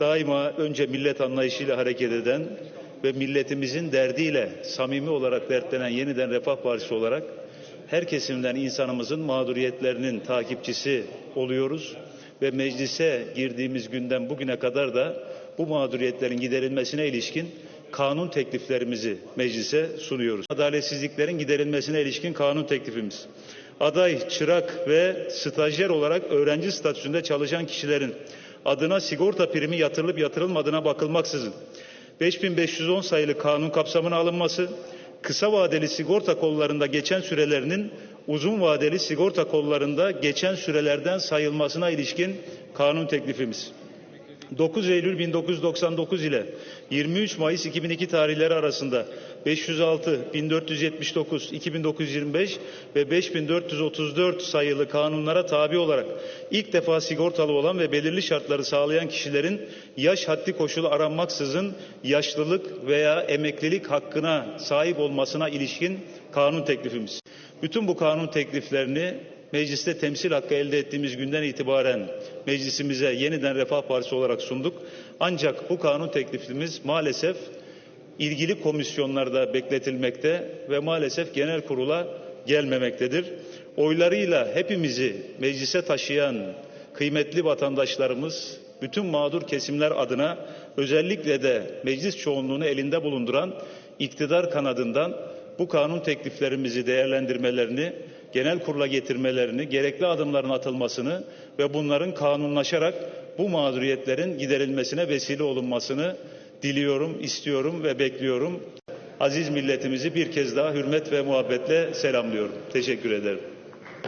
daima önce millet anlayışıyla hareket eden ve milletimizin derdiyle samimi olarak dertlenen yeniden Refah Partisi olarak her kesimden insanımızın mağduriyetlerinin takipçisi oluyoruz ve meclise girdiğimiz günden bugüne kadar da bu mağduriyetlerin giderilmesine ilişkin kanun tekliflerimizi meclise sunuyoruz. Adaletsizliklerin giderilmesine ilişkin kanun teklifimiz. Aday, çırak ve stajyer olarak öğrenci statüsünde çalışan kişilerin adına sigorta primi yatırılıp yatırılmadığına bakılmaksızın 5510 sayılı kanun kapsamına alınması, kısa vadeli sigorta kollarında geçen sürelerinin uzun vadeli sigorta kollarında geçen sürelerden sayılmasına ilişkin kanun teklifimiz. 9 Eylül 1999 ile 23 Mayıs 2002 tarihleri arasında 506, 1479, 2925 ve 5434 sayılı kanunlara tabi olarak ilk defa sigortalı olan ve belirli şartları sağlayan kişilerin yaş haddi koşulu aranmaksızın yaşlılık veya emeklilik hakkına sahip olmasına ilişkin kanun teklifimiz. Bütün bu kanun tekliflerini mecliste temsil hakkı elde ettiğimiz günden itibaren meclisimize yeniden Refah Partisi olarak sunduk. Ancak bu kanun teklifimiz maalesef ilgili komisyonlarda bekletilmekte ve maalesef genel kurula gelmemektedir. Oylarıyla hepimizi meclise taşıyan kıymetli vatandaşlarımız bütün mağdur kesimler adına özellikle de meclis çoğunluğunu elinde bulunduran iktidar kanadından bu kanun tekliflerimizi değerlendirmelerini, genel kurula getirmelerini, gerekli adımların atılmasını ve bunların kanunlaşarak bu mağduriyetlerin giderilmesine vesile olunmasını diliyorum, istiyorum ve bekliyorum. Aziz milletimizi bir kez daha hürmet ve muhabbetle selamlıyorum. Teşekkür ederim.